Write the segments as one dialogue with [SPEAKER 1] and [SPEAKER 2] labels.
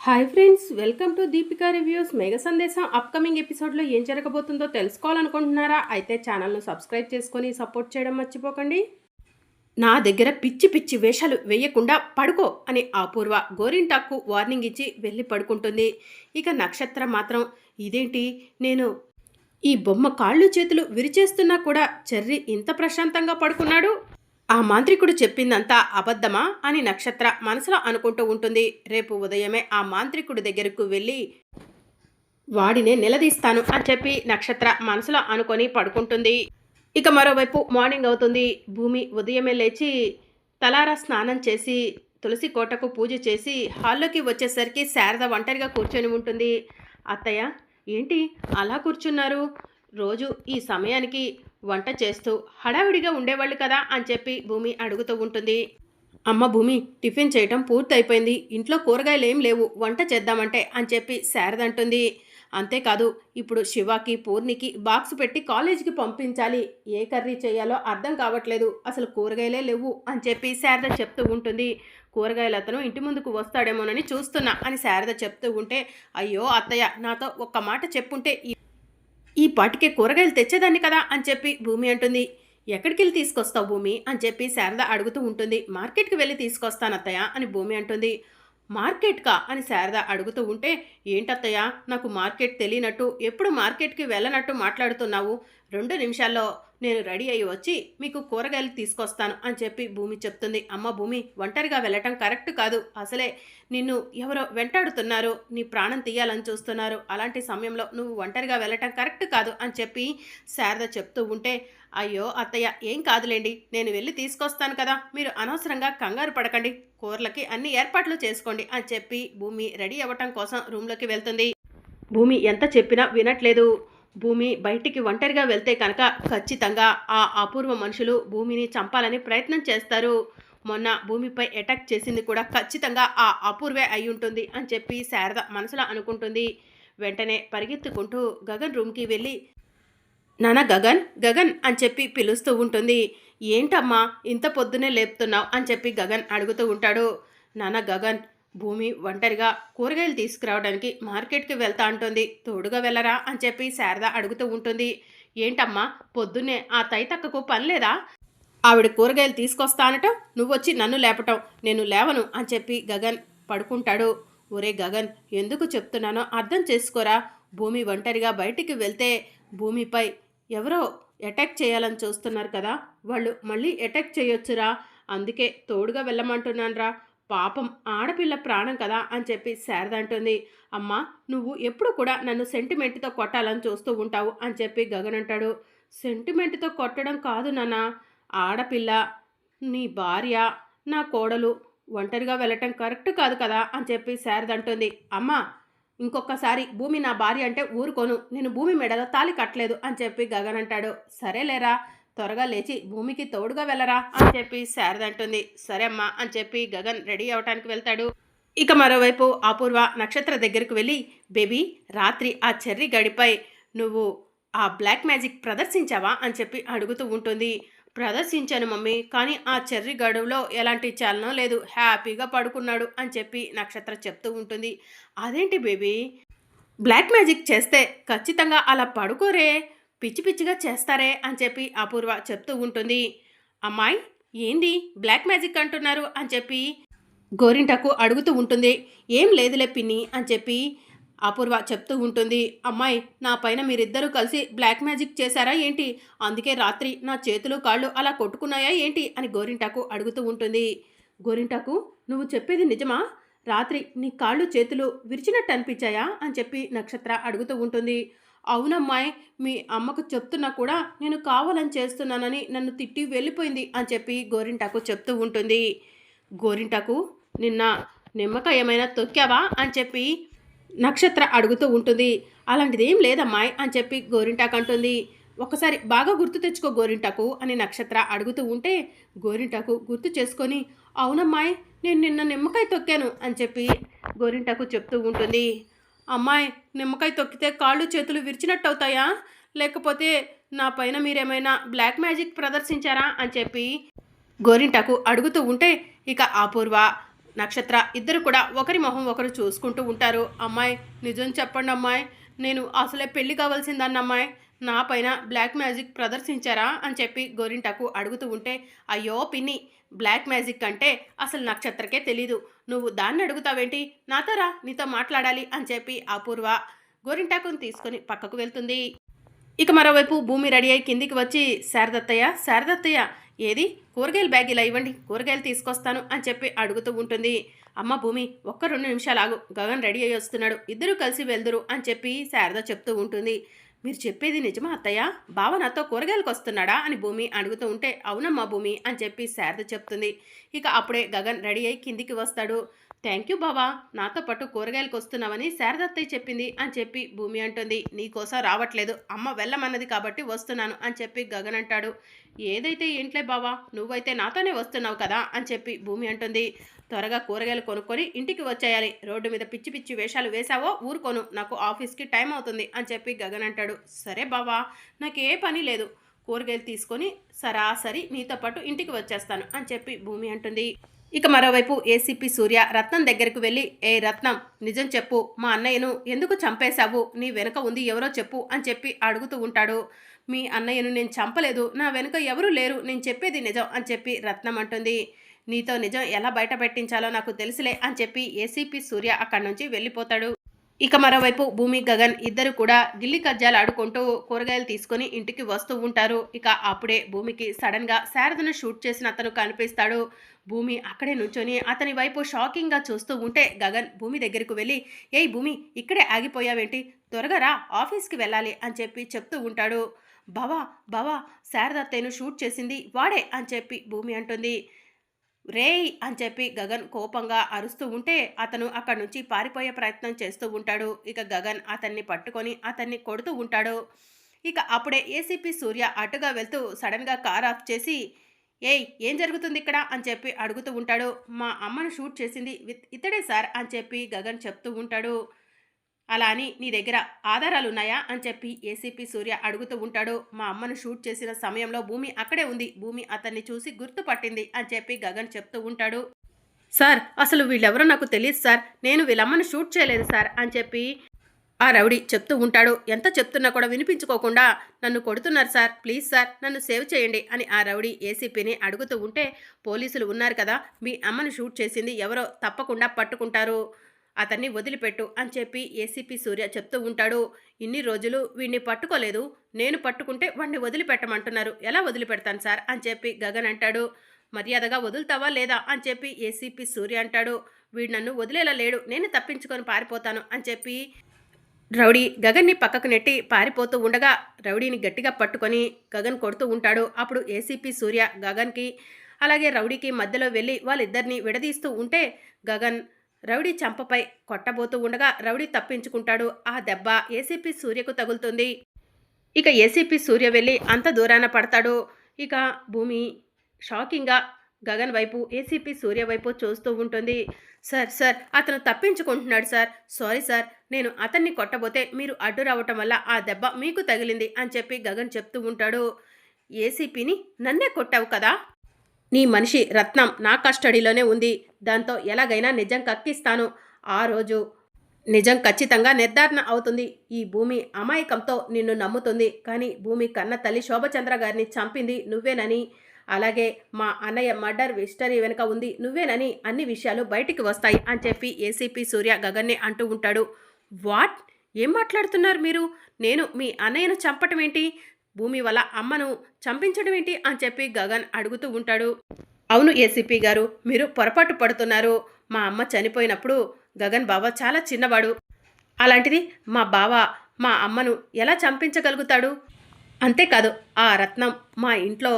[SPEAKER 1] Hi friends welcome to Deepika reviews mega సందేశం upcoming ఎపిసోడ్లో ఏం జరగబోతుందో తెలుసుకోవాలనుకుంటున్నారా? అయితే ఛానల్ను సబ్స్క్రైబ్ చేసుకొని సపోర్ట్ చేయడం మర్చిపోకండి. నా దగ్గర పిచ్చి పిచ్చి వేషాలు వేయకుండా పడుకో అని అపూర్వ గోరింటాకు వార్నింగ్ ఇచ్చి వెళ్ళి పడుకుంటుంది. ఇక నక్షత్రం మాత్రం ఇదేంటి? నేను ఈ బొమ్మ కాళ్ళు చేతులు విరిచేస్తున్నా కూడా చెర్రి ఇంత ప్రశాంతంగా పడుకున్నాడు? ఆ మాంత్రికుడు చెప్పిందంతా అబద్ధమా అని నక్షత్ర మనసులో అనుకుంటూ ఉంటుంది. రేపు ఉదయమే ఆ మాంత్రికుడి దగ్గరకు వెళ్ళి వాడినే నిలదీస్తాను అని చెప్పి నక్షత్ర మనసులో అనుకొని పడుకుంటుంది. ఇక మరోవైపు మార్నింగ్ అవుతుంది. భూమి ఉదయమే లేచి తలారా స్నానం చేసి తులసి కోటకు పూజ చేసి హాల్లోకి వచ్చేసరికి శారద ఒంటరిగా కూర్చొని ఉంటుంది. అత్తయ్య ఏంటి అలా కూర్చున్నారు? రోజు ఈ సమయానికి వంట చేస్తూ హడావిడిగా ఉండేవాళ్ళు కదా అని చెప్పి భూమి అడుగుతూ ఉంటుంది. అమ్మ భూమి టిఫిన్ చేయటం పూర్తయిపోయింది. ఇంట్లో కూరగాయలు ఏం లేవు. వంట చేద్దామంటే అని చెప్పి శారద అంటుంది. అంతేకాదు ఇప్పుడు శివాకి పూర్ణికి బాక్స్ పెట్టి కాలేజీకి పంపించాలి. ఏ కర్రీ చేయాలో అర్థం కావట్లేదు. అసలు కూరగాయలే లేవు అని చెప్పి శారద చెప్తూ ఉంటుంది. కూరగాయలు అతను ఇంటి ముందుకు వస్తాడేమోనని చూస్తున్నా అని శారద చెప్తూ ఉంటే అయ్యో అత్తయ్య నాతో ఒక్క మాట చెప్పుంటే ఈ- పాటికే కూరగాయలు తెచ్చేదాన్ని కదా అని చెప్పి భూమి అంటుంది. ఎక్కడికి వెళ్ళి తీసుకొస్తావు భూమి? అని చెప్పి శారద అడుగుతూ ఉంటుంది. మార్కెట్కి వెళ్ళి తీసుకొస్తాను అత్తయ్య అని భూమి అంటుంది. మార్కెట్కా? అని శారద అడుగుతూ ఉంటే ఏంటత్తయ్య? నాకు మార్కెట్ తెలియనట్టు ఎప్పుడు మార్కెట్కి వెళ్ళనట్టు మాట్లాడుతున్నావు? రెండు నిమిషాల్లో నేను రెడీ అయ్యి వచ్చి మీకు కూరగాయలు తీసుకొస్తాను అని చెప్పి భూమి చెప్తుంది. అమ్మ భూమి ఒంటరిగా వెళ్ళటం కరెక్ట్ కాదు. అసలే నిన్ను ఎవరో వెంటాడుతున్నారు. నీ ప్రాణం తీయాలని చూస్తున్నారు. అలాంటి సమయంలో నువ్వు ఒంటరిగా వెళ్ళటం కరెక్ట్ కాదు అని చెప్పి శారద చెప్తూ ఉంటే అయ్యో అత్తయ్య ఏం కాదులేండి. నేను వెళ్ళి తీసుకొస్తాను కదా. మీరు అనవసరంగా కంగారు పడకండి. కూరలకి అన్ని ఏర్పాట్లు చేసుకోండి అని చెప్పి భూమి రెడీ అవ్వటం కోసం రూమ్లోకి వెళ్తుంది. భూమి ఎంత చెప్పినా వినట్లేదు. భూమి బయటికి ఒంటరిగా వెళ్తే కనుక ఖచ్చితంగా ఆ అపూర్వ మనుషులు భూమిని చంపాలని ప్రయత్నం చేస్తారు. మొన్న భూమిపై అటాక్ చేసింది కూడా ఖచ్చితంగా ఆ అపూర్వే అయి ఉంటుంది అని చెప్పి శారద మనసులో అనుకుంటుంది. వెంటనే పరిగెత్తుకుంటూ గగన్ రూమ్కి వెళ్ళి నాన్న గగన్ గగన్ అని చెప్పి పిలుస్తూ ఉంటుంది. ఏంటమ్మా ఇంత పొద్దునే లేపుతున్నావు అని చెప్పి గగన్ అడుగుతూ ఉంటాడు. నాన్న గగన్ భూమి ఒంటరిగా కూరగాయలు తీసుకురావడానికి మార్కెట్కి వెళ్తా అంటుంది. తోడుగా వెళ్ళరా అని చెప్పి శారద అడుగుతూ ఉంటుంది. ఏంటమ్మా పొద్దున్నే ఆ తైతక్కకు పని లేదా? ఆవిడ కూరగాయలు తీసుకొస్తానట నువ్వొచ్చి నన్ను లేపటం నేను లేవను అని చెప్పి గగన్ పడుకుంటాడు. ఒరే గగన్ ఎందుకు చెప్తున్నానో అర్థం చేసుకోరా. భూమి ఒంటరిగా బయటికి వెళ్తే భూమిపై ఎవరో అటాక్ చేయాలని చూస్తున్నారు కదా వాళ్ళు మళ్ళీ అటాక్ చేయొచ్చురా. అందుకే తోడుగా వెళ్ళమంటున్నానురా. పాపం ఆడపిల్ల ప్రాణం కదా అని చెప్పి శారద అంటుంది. అమ్మా నువ్వు ఎప్పుడు కూడా నన్ను సెంటిమెంట్తో కొట్టాలని చూస్తూ ఉంటావు అని చెప్పి గగన్ అంటాడు. సెంటిమెంట్తో కొట్టడం కాదు నాన్న. ఆడపిల్ల నీ భార్య నా కోడలు ఒంటరిగా వెళ్ళటం కరెక్ట్ కాదు కదా అని చెప్పి శారద అంటుంది. అమ్మా ఇంకొకసారి భూమి నా భార్య అంటే ఊరుకోను. నేను భూమి మెడలో తాలి కట్టలేదు అని చెప్పి గగన్ అంటాడు. సరేలేరా త్వరగా లేచి భూమికి తోడుగా వెళ్ళరా అని చెప్పి శారద అంటుంది. సరే అమ్మా అని చెప్పి గగన్ రెడీ అవటానికి వెళ్తాడు. ఇక మరోవైపు అపూర్వ నక్షత్ర దగ్గరికి వెళ్ళి బేబీ రాత్రి ఆ చెర్రి గడిపై నువ్వు ఆ బ్లాక్ మ్యాజిక్ ప్రదర్శించావా? అని చెప్పి అడుగుతూ ఉంటుంది. ప్రదర్శించాను మమ్మీ కానీ ఆ చెర్రి గడువులో ఎలాంటి చలనం లేదు. హ్యాపీగా పడుకున్నాడు అని చెప్పి నక్షత్ర చెప్తూ ఉంటుంది. అదేంటి బేబీ? బ్లాక్ మ్యాజిక్ చేస్తే ఖచ్చితంగా అలా పడుకోరే. పిచ్చి పిచ్చిగా చేస్తారే అని చెప్పి అపూర్వ చెప్తూ ఉంటుంది. అమ్మాయి ఏంది? బ్లాక్ మ్యాజిక్ అంటున్నారు అని చెప్పి గోరింటకు అడుగుతూ ఉంటుంది. ఏం లేదులే పిన్ని అని చెప్పి అపూర్వ చెప్తూ ఉంటుంది. అమ్మాయి నా పైన మీరిద్దరూ కలిసి బ్లాక్ మ్యాజిక్ చేశారా ఏంటి? అందుకే రాత్రి నా చేతులు కాళ్ళు అలా కొట్టుకున్నాయా ఏంటి? అని గోరింటాకు అడుగుతూ ఉంటుంది. గోరింటాకు నువ్వు చెప్పేది నిజమా? రాత్రి నీ కాళ్ళు చేతులు విరిచినట్టు అనిపించాయా అని చెప్పి నక్షత్ర అడుగుతూ ఉంటుంది. అవునమ్మాయి మీ అమ్మకు చెప్తున్నా కూడా నేను కావాలని చేస్తున్నానని నన్ను తిట్టి వెళ్ళిపోయింది అని చెప్పి గోరింటాకు చెప్తూ ఉంటుంది. గోరింటాకు నిన్న నిమ్మకాయ ఏమైనా తొక్కావా అని చెప్పి నక్షత్ర అడుగుతూ ఉంటుంది. అలాంటిది ఏం లేదమ్మాయి అని చెప్పి గోరింటాకు అంటుంది. ఒకసారి బాగా గుర్తు తెచ్చుకో గోరింటాకు అని నక్షత్ర అడుగుతూ ఉంటే గోరింటాకు గుర్తు చేసుకొని అవునమ్మాయి నేను నిన్న నిమ్మకాయ తొక్కాను అని చెప్పి గోరింటాకు చెప్తూ ఉంటుంది. అమ్మాయి నిమ్మకాయ తొక్కితే కాళ్ళు చేతులు విరిచినట్టు అవుతాయా లేకపోతే నా పైన మీరేమైనా బ్లాక్ మ్యాజిక్ ప్రదర్శించారా? అని చెప్పి గోరింటాకు అడుగుతూ ఉంటే ఇక అపూర్వ నక్షత్ర ఇద్దరు కూడా ఒకరి మొహం ఒకరు చూసుకుంటూ ఉంటారు. అమ్మాయి నిజం చెప్పండి అమ్మాయి నేను అసలే పెళ్ళి కావాల్సిందన్న అమ్మాయి నా పైన బ్లాక్ మ్యాజిక్ ప్రదర్శించారా? అని చెప్పి గోరింటకు అడుగుతూ ఉంటే అయ్యో పిన్ని బ్లాక్ మ్యాజిక్ అంటే అసలు నక్షత్రకే తెలీదు. నువ్వు దాన్ని అడుగుతావేంటి? నాతోరా నీతో మాట్లాడాలి అని చెప్పి అపూర్వ గోరింటాకుని తీసుకొని పక్కకు వెళ్తుంది. ఇక మరోవైపు భూమి రెడీ అయి కిందికి వచ్చి శారదత్తయ్య శారదత్తయ్య ఏది? కూరగాయల బ్యాగ్ ఇలా ఇవ్వండి కూరగాయలు తీసుకొస్తాను అని చెప్పి అడుగుతూ ఉంటుంది. అమ్మ భూమి ఒక్క రెండు నిమిషాలు ఆగు గగన్ రెడీ అయ్యి వస్తున్నాడు ఇద్దరు కలిసి వెళ్దురు అని చెప్పి శారద చెప్తూ ఉంటుంది. మీరు చెప్పేది నిజమా అత్తయ్య? బావ నాతో కూరగాయలకు వస్తున్నాడా అని భూమి అడుగుతూ ఉంటే అవునమ్మా భూమి అని చెప్పి శారద చెప్తుంది. ఇక అప్పుడే గగన్ రెడీ అయి కిందికి వస్తాడు. థ్యాంక్ యూ బావా. నాతో పాటు కూరగాయలకు వస్తున్నావని శారదత్తయ్య చెప్పింది అని చెప్పి భూమి అంటుంది. నీకోసం రావట్లేదు. అమ్మ వెళ్ళమన్నది కాబట్టి వస్తున్నాను అని చెప్పి గగన్ అంటాడు. ఏదైతే ఏంట్లే బావా? నువ్వైతే నాతోనే వస్తున్నావు కదా అని చెప్పి భూమి అంటుంది. త్వరగా కూరగాయలు కొనుక్కొని ఇంటికి వచ్చేయాలి. రోడ్డు మీద పిచ్చి పిచ్చి వేషాలు వేశావో ఊరుకోను. నాకు ఆఫీస్కి టైం అవుతుంది అని చెప్పి గగన్ అంటాడు. సరే బావా నాకే పని లేదు. కూరగాయలు తీసుకొని సరాసరి నీతో పాటు ఇంటికి వచ్చేస్తాను అని చెప్పి భూమి అంటుంది. ఇక మరోవైపు ఏసీపీ సూర్య రత్నం దగ్గరకు వెళ్ళి ఏ రత్నం నిజం చెప్పు. మా అన్నయ్యను ఎందుకు చంపేశావు? నీ వెనుక ఉంది ఎవరో చెప్పు అని చెప్పి అడుగుతూ ఉంటాడు. మీ అన్నయ్యను నేను చంపలేదు. నా వెనుక ఎవరూ లేరు. నేను చెప్పేది నిజం అని చెప్పి రత్నం అంటుంది. నీతో నిజం ఎలా బయట పెట్టించాలో నాకు తెలుసులే అని చెప్పి ఏసీపీ సూర్య అక్కడి నుంచి వెళ్ళిపోతాడు. ఇక మరోవైపు భూమి గగన్ ఇద్దరు కూడా గిల్లి కజ్జాలు ఆడుకుంటూ కూరగాయలు తీసుకొని ఇంటికి వస్తూ ఉంటారు. ఇక అప్పుడే భూమికి సడన్గా శారదను షూట్ చేసిన అతను కనిపిస్తాడు. భూమి అక్కడే నుంచొని అతని వైపు షాకింగ్గా చూస్తూ ఉంటే గగన్ భూమి దగ్గరకు వెళ్ళి ఏయ్ భూమి ఇక్కడే ఆగిపోయావేంటి? త్వరగా రా ఆఫీస్కి వెళ్ళాలి అని చెప్పి చెప్తూ ఉంటాడు. బావా బావా శారదత్తయ్యను షూట్ చేసింది వాడే అని చెప్పి భూమి అంటుంది. రేయ్ అని చెప్పి గగన్ కోపంగా అరుస్తూ ఉంటే అతను అక్కడి నుంచి పారిపోయే ప్రయత్నం చేస్తూ ఉంటాడు. ఇక గగన్ అతన్ని పట్టుకొని అతన్ని కొడుతూ ఉంటాడు. ఇక అప్పుడే ఏసీపీ సూర్య అటుగా వెళ్తూ సడన్గా కార్ ఆఫ్ చేసి ఏయ్ ఏం జరుగుతుంది ఇక్కడ? అని చెప్పి అడుగుతూ ఉంటాడు. మా అమ్మను షూట్ చేసింది విత్ ఇతడే సార్ అని చెప్పి గగన్ చెప్తూ ఉంటాడు. అలా అని నీ దగ్గర ఆధారాలు ఉన్నాయా అని చెప్పి ఏసీపీ సూర్య అడుగుతూ ఉంటాడు. మా అమ్మను షూట్ చేసిన సమయంలో భూమి అక్కడే ఉంది. భూమి అతన్ని చూసి గుర్తుపట్టింది అని చెప్పి గగన్ చెప్తూ ఉంటాడు. సార్ అసలు వీళ్ళెవరో నాకు తెలియదు సార్. నేను వీళ్ళమ్మను షూట్ చేయలేదు సార్ అని చెప్పి ఆ రౌడీ చెప్తూ ఉంటాడు. ఎంత చెప్తున్నా కూడా వినిపించుకోకుండా నన్ను కొడుతున్నారు సార్ ప్లీజ్ సార్ నన్ను సేవ్ చేయండి అని ఆ రౌడీ ఏసీపీని అడుగుతూ ఉంటే పోలీసులు ఉన్నారు కదా మీ అమ్మను షూట్ చేసింది ఎవరో తప్పకుండా పట్టుకుంటారు అతన్ని వదిలిపెట్టు అని చెప్పి ఏసీపీ సూర్య చెప్తూ ఉంటాడు. ఇన్ని రోజులు వీడిని పట్టుకోలేదు నేను పట్టుకుంటే వాడిని వదిలిపెట్టమంటున్నారు. ఎలా వదిలిపెడతాను సార్ అని చెప్పి గగన్ అంటాడు. మర్యాదగా వదులుతావా లేదా అని చెప్పి ఏసీపీ సూర్య అంటాడు. వీడు నన్ను వదిలేలా లేడు నేను తప్పించుకొని పారిపోతాను అని చెప్పి రౌడీ గగన్ని పక్కకు నెట్టి పారిపోతూ ఉండగా రౌడీని గట్టిగా పట్టుకొని గగన్ కొడుతూ ఉంటాడు. అప్పుడు ఏసీపీ సూర్య గగన్కి అలాగే రౌడీకి మధ్యలో వెళ్ళి వాళ్ళిద్దరిని విడదీస్తూ ఉంటే గగన్ రౌడీ చంపపై కొట్టబోతూ ఉండగా రౌడీ తప్పించుకుంటాడు. ఆ దెబ్బ ఏసీపీ సూర్యకు తగులుతుంది. ఇక ఏసీపీ సూర్య వెళ్ళి అంత దూరాన పడతాడు. ఇక భూమి షాకింగ్గా గగన్ వైపు ఏసీపీ సూర్య వైపు చూస్తూ ఉంటుంది. సార్ సార్ అతను తప్పించుకుంటున్నాడు సార్. సారీ సార్ నేను అతన్ని కొట్టబోతే మీరు అడ్డు రావటం వల్ల ఆ దెబ్బ మీకు తగిలింది అని చెప్పి గగన్ చెప్తూ ఉంటాడు. ఏసీపీని నన్నే కొట్టావు కదా? నీ మనిషి రత్నం నా కస్టడీలోనే ఉంది. దాంతో ఎలాగైనా నిజం కక్కిస్తాను. ఆ రోజు నిజం ఖచ్చితంగా నిర్ధారణ అవుతుంది. ఈ భూమి అమాయకంతో నిన్ను నమ్ముతుంది. కానీ భూమి కన్న తల్లి శోభచంద్ర గారిని చంపింది నువ్వేనని. అలాగే మా అన్నయ్య మర్డర్ మిస్టరీ వెనుక ఉంది నువ్వేనని అన్ని విషయాలు బయటికి వస్తాయి అని చెప్పి ఏసీపీ సూర్య గగన్ని అంటూ ఉంటాడు. వాట్? ఏం మాట్లాడుతున్నారు మీరు? నేను మీ అన్నయ్యను చంపటం ఏంటి? భూమి వల్ల అమ్మను చంపించడం ఏంటి? అని చెప్పి గగన్ అడుగుతూ ఉంటాడు. అవును ఏసీపీ గారు మీరు పొరపాటు పడుతున్నారు. మా అమ్మ చనిపోయినప్పుడు గగన్ బావ చాలా చిన్నవాడు. అలాంటిది మా బావ మా అమ్మను ఎలా చంపించగలుగుతాడు? అంతేకాదు ఆ రత్నం మా ఇంట్లో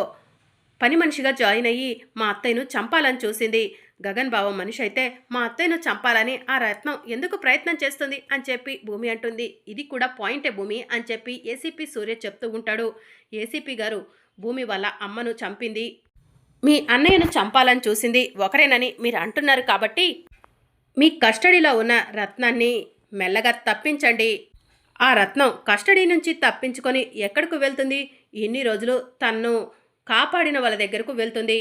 [SPEAKER 1] పని మనిషిగా జాయిన్ అయ్యి మా అత్తయ్యను చంపాలని చూసింది. గగన్ బావ మనిషి అయితే మా అత్తయ్యను చంపాలని ఆ రత్నం ఎందుకు ప్రయత్నం చేస్తుంది అని చెప్పి భూమి అంటుంది. ఇది కూడా పాయింటే భూమి అని చెప్పి ఏసీపీ సూర్య చెప్తూ ఉంటాడు. ఏసీపీ గారు భూమి వాళ్ళ అమ్మను చంపింది. మీ అన్నయ్యను చంపాలని చూసింది ఒకరేనని మీరు అంటున్నారు కాబట్టి మీ కస్టడీలో ఉన్న రత్నాన్ని మెల్లగా తప్పించండి. ఆ రత్నం కస్టడీ నుంచి తప్పించుకొని ఎక్కడికి వెళ్తుంది? ఇన్ని రోజులు తన్ను కాపాడిన వాళ్ళ దగ్గరకు వెళ్తుంది.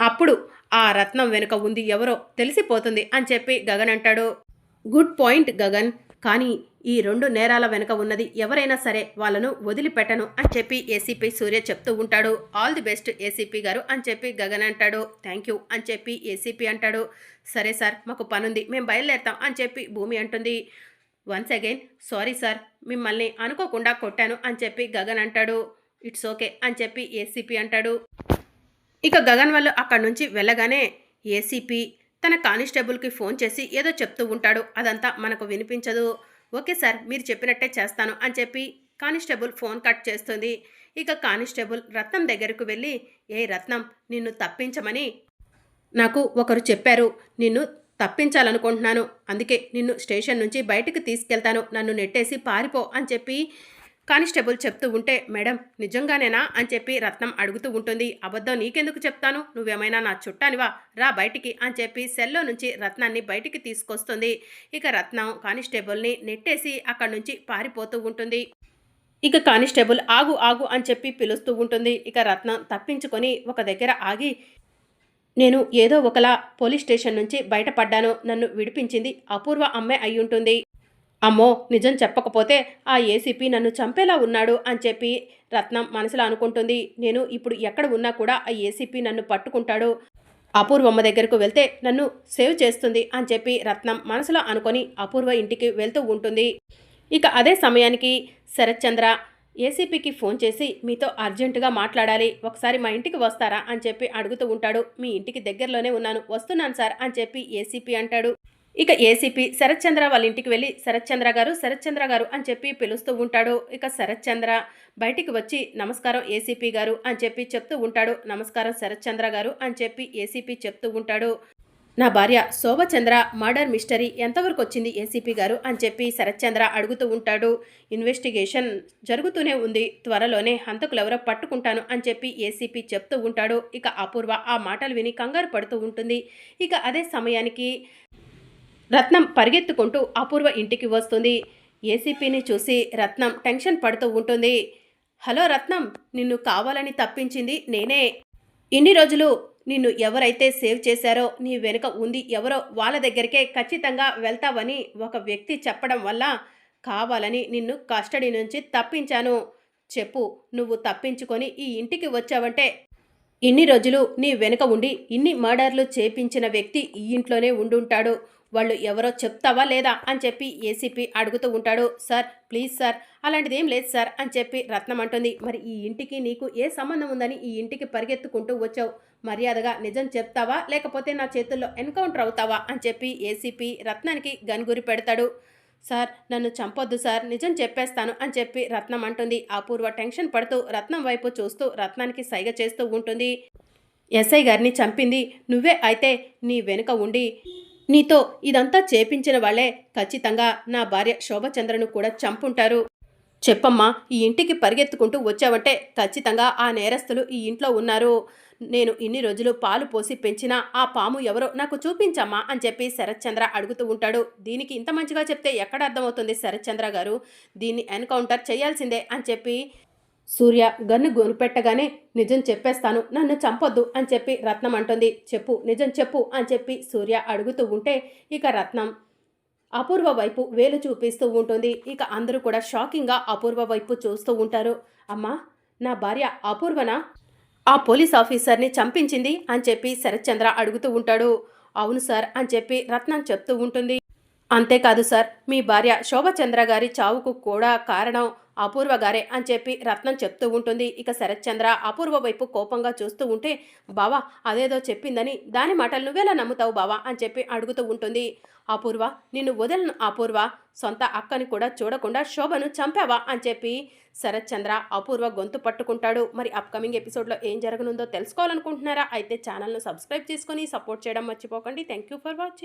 [SPEAKER 1] అప్పుడు ఆ రత్నం వెనుక ఉంది ఎవరో తెలిసిపోతుంది అని చెప్పి గగన్ అంటాడు. Good point Gagan. కానీ ఈ రెండు నేరాల వెనుక ఉన్నది ఎవరైనా సరే వాళ్ళను వదిలిపెట్టను అని చెప్పి ఏసీపీ సూర్య చెప్తూ ఉంటాడు. ఆల్ ది బెస్ట్ ఏసీపీ గారు అని చెప్పి గగన్ అంటాడు. థ్యాంక్ యూ అని చెప్పి ఏసీపీ అంటాడు. సరే సార్ మాకు పనుంది మేము బయలుదేరుతాం అని చెప్పి భూమి అంటుంది. వన్స్ అగైన్ సారీ సార్ మిమ్మల్ని అనుకోకుండా కొట్టాను అని చెప్పి గగన్ అంటాడు. ఇట్స్ ఓకే అని చెప్పి ఏసీపీ అంటాడు. ఇక గగన్ వాళ్ళు అక్కడి నుంచి వెళ్ళగానే ఏసీపీ తన కానిస్టేబుల్కి ఫోన్ చేసి ఏదో చెప్తూ ఉంటాడు. అదంతా మనకు వినిపించదు. ఓకే సార్ మీరు చెప్పినట్టే చేస్తాను అని చెప్పి కానిస్టేబుల్ ఫోన్ కట్ చేస్తుంది. ఇక కానిస్టేబుల్ రత్నం దగ్గరకు వెళ్ళి ఏ రత్నం నిన్ను తప్పించమని నాకు ఒకరు చెప్పారు. నిన్ను తప్పించాలనుకుంటున్నాను. అందుకే నిన్ను స్టేషన్ నుంచి బయటకు తీసుకెళ్తాను. నన్ను నెట్టేసి పారిపో అని చెప్పి కానిస్టేబుల్ చెప్తూ ఉంటే మేడం నిజంగానేనా? అని చెప్పి రత్నం అడుగుతూ ఉంటుంది. అబద్ధం నీకెందుకు చెప్తాను? నువ్వేమైనా నా చుట్టానివా? రా బయటికి అని చెప్పి సెల్లో నుంచి రత్నాన్ని బయటికి తీసుకొస్తుంది. ఇక రత్నం కానిస్టేబుల్ని నెట్టేసి అక్కడి నుంచి పారిపోతూ ఉంటుంది. ఇక కానిస్టేబుల్ ఆగు ఆగు అని చెప్పి పిలుస్తూ ఉంటుంది. ఇక రత్నం తప్పించుకొని ఒక దగ్గర ఆగి నేను ఏదో ఒకలా పోలీస్ స్టేషన్ నుంచి బయటపడ్డాను. నన్ను విడిపించింది అపూర్వ అమ్మే అయ్యుంటుంది. అమ్మో నిజం చెప్పకపోతే ఆ ఏసీపీ నన్ను చంపేలా ఉన్నాడు అని చెప్పి రత్నం మనసులో అనుకుంటుంది. నేను ఇప్పుడు ఎక్కడ ఉన్నా కూడా ఆ ఏసీపీ నన్ను పట్టుకుంటాడు. అపూర్వమ్మ దగ్గరకు వెళ్తే నన్ను సేవ్ చేస్తుంది అని చెప్పి రత్నం మనసులో అనుకొని అపూర్వ ఇంటికి వెళ్తూ ఉంటుంది. ఇక అదే సమయానికి శరత్చంద్ర ఏసీపీకి ఫోన్ చేసి మీతో అర్జెంటుగా మాట్లాడాలి. ఒకసారి మా ఇంటికి వస్తారా అని చెప్పి అడుగుతూ ఉంటాడు. మీ ఇంటికి దగ్గరలోనే ఉన్నాను. వస్తున్నాను సార్ అని చెప్పి ఏసీపీ అంటాడు. ఇక ఏసీపీ శరత్చంద్ర వాళ్ళ ఇంటికి వెళ్ళి శరత్చంద్ర గారు శరత్చంద్ర గారు అని చెప్పి పిలుస్తూ ఉంటాడు. ఇక శరత్చంద్ర బయటికి వచ్చి నమస్కారం ఏసీపీ గారు అని చెప్పి చెప్తూ ఉంటాడు. నమస్కారం శరత్చంద్ర గారు అని చెప్పి ఏసీపీ చెప్తూ ఉంటాడు. నా భార్య శోభచంద్ర మర్డర్ మిస్టరీ ఎంతవరకు వచ్చింది ఏసీపీ గారు అని చెప్పి శరత్చంద్ర అడుగుతూ ఉంటాడు. ఇన్వెస్టిగేషన్ జరుగుతూనే ఉంది. త్వరలోనే హంతకులెవరో పట్టుకుంటాను అని చెప్పి ఏసీపీ చెప్తూ ఉంటాడు. ఇక అపూర్వ ఆ మాటలు విని కంగారు పడుతూ ఉంటుంది. ఇక అదే సమయానికి రత్నం పరిగెత్తుకుంటూ అపూర్వ ఇంటికి వస్తుంది. ఏసీపీని చూసి రత్నం టెన్షన్ పడుతూ ఉంటుంది. హలో రత్నం నిన్ను కావాలని తప్పించింది నేనే. ఇన్ని రోజులు నిన్ను ఎవరైతే సేవ్ చేశారో నీ వెనుక ఉంది ఎవరో వాళ్ళ దగ్గరికే ఖచ్చితంగా వెళ్తావని ఒక వ్యక్తి చెప్పడం వల్ల కావాలని నిన్ను కస్టడీ నుంచి తప్పించాను. చెప్పు నువ్వు తప్పించుకొని ఈ ఇంటికి వచ్చావంటే. ఇన్ని రోజులు నీ వెనుక ఉండి ఇన్ని మర్డర్లు చేపించిన వ్యక్తి ఈ ఇంట్లోనే ఉండుంటాడు. వాళ్ళు ఎవరో చెప్తావా లేదా అని చెప్పి ఏసీపీ అడుగుతూ ఉంటాడు. సార్ ప్లీజ్ సార్ అలాంటిది ఏం లేదు సార్ అని చెప్పి రత్నం అంటుంది. మరి ఈ ఇంటికి నీకు ఏ సంబంధం ఉందని ఈ ఇంటికి పరిగెత్తుకుంటూ వచ్చావు? మర్యాదగా నిజం చెప్తావా? లేకపోతే నా చేతుల్లో ఎన్కౌంటర్ అవుతావా? అని చెప్పి ఏసీపీ రత్నానికి గన్గురి పెడతాడు. సార్ నన్ను చంపొద్దు సార్ నిజం చెప్పేస్తాను అని చెప్పి రత్నం అంటుంది. అపూర్వ టెన్షన్ పడుతూ రత్నం వైపు చూస్తూ రత్నానికి సైగ చేస్తూ ఉంటుంది. ఎస్ఐ గారిని చంపింది నువ్వే అయితే నీ వెనుక ఉండి నీతో ఇదంతా చేపించిన వాళ్ళే ఖచ్చితంగా నా భార్య శోభచంద్రను కూడా చంపుంటారు. చెప్పమ్మా ఈ ఇంటికి పరిగెత్తుకుంటూ వచ్చావంటే ఖచ్చితంగా ఆ నేరస్తులు ఈ ఇంట్లో ఉన్నారు. నేను ఇన్ని రోజులు పాలు పోసి పెంచినా ఆ పాము ఎవరో నాకు చూపించమ్మా అని చెప్పి శరత్చంద్ర అడుగుతూ ఉంటాడు. దీనికి ఇంత మంచిగా చెప్తే ఎక్కడ అర్థమవుతుంది శరత్చంద్ర గారు? దీన్ని ఎన్కౌంటర్ చేయాల్సిందే అని చెప్పి సూర్య గన్ను గొనుపెట్టగానే నిజం చెప్పేస్తాను. నన్ను చంపొద్దు అని చెప్పి రత్నం అంటుంది. చెప్పు నిజం చెప్పు అని చెప్పి సూర్య అడుగుతూ ఉంటే ఇక రత్నం అపూర్వ వైపు వేలు చూపిస్తూ ఉంటుంది. ఇక అందరూ కూడా షాకింగ్గా అపూర్వ వైపు చూస్తూ ఉంటారు. అమ్మా నా భార్య అపూర్వనా? ఆ పోలీస్ ఆఫీసర్ని చంపించింది? అని చెప్పి శరత్చంద్ర అడుగుతూ ఉంటాడు. అవును సార్ అని చెప్పి రత్నం చెప్తూ ఉంటుంది. అంతేకాదు సార్ మీ భార్య శోభచంద్ర గారి చావుకు కూడా కారణం అపూర్వ గారే అని చెప్పి రత్నం చెప్తూ ఉంటుంది. ఇక శరత్చంద్ర అపూర్వ వైపు కోపంగా చూస్తూ ఉంటే బావా అదేదో చెప్పిందని దాని మాటలు నువ్వెలా నమ్ముతావు బావా? అని చెప్పి అడుగుతూ ఉంటుంది. అపూర్వ నిన్ను వదలను అపూర్వ సొంత అక్కని కూడా చూడకుండా శోభను చంపావా? అని చెప్పి శరత్చంద్ర అపూర్వ గొంతు పట్టుకుంటాడు. మరి అప్కమింగ్ ఎపిసోడ్లో ఏం జరగనుందో తెలుసుకోవాలనుకుంటున్నారా? అయితే ఛానల్ను సబ్స్క్రైబ్ చేసుకొని సపోర్ట్ చేయడం మర్చిపోకండి. Thank you for watching